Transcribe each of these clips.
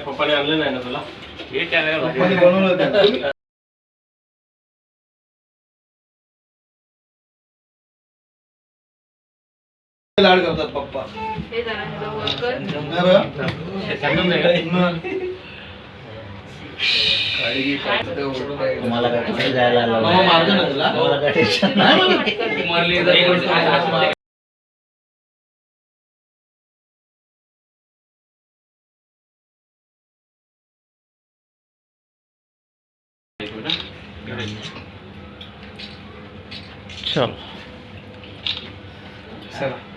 पप्पाने आणलं नाही ना तुला? पप्पांनी बनवलं लाड करतात पप्पा. हे जरा हे.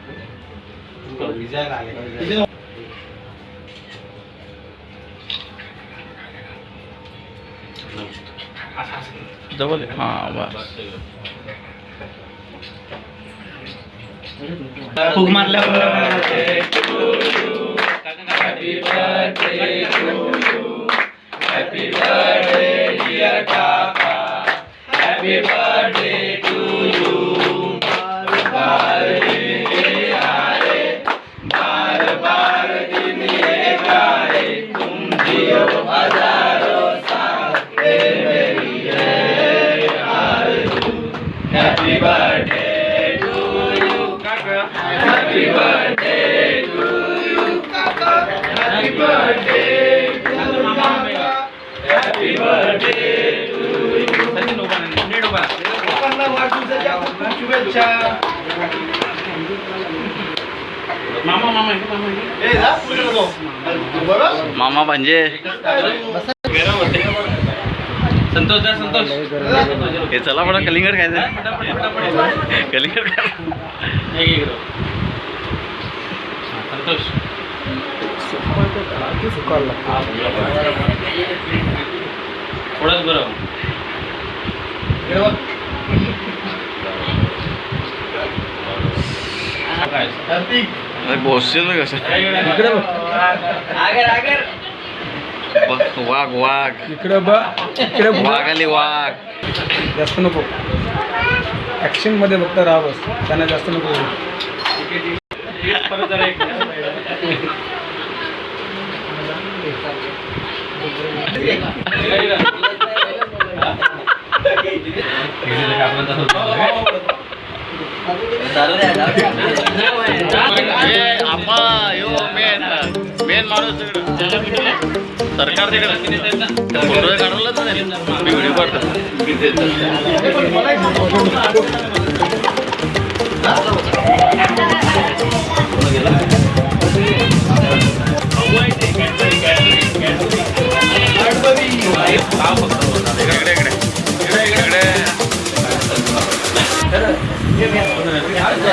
डबल कर. नाही बरं? मग. तुम्हाला काय Happy birthday मामा you, ना तुला? तुम्हाला काय टेन्शन नाही चल किती लोकांना वाढदिवसाच्या खूप खूप शुभेच्छा ए, जा, पुढे बरं? मामा म्हणजे संतोष द्या संतोष हे चला म्हणा कलिंगड खायचं कलिंगड खा एक एक थोडंच कार्तिक बसशील ना कसं वाघ वाघ. इकडे इकडे वाघ आली वाघ. जास्त नको. ऍक्शनमध्ये फक्त राहा बस. त्यांना जास्त नको मेन माणूस सरकार तिकडे. फोटो नाही Obrigado.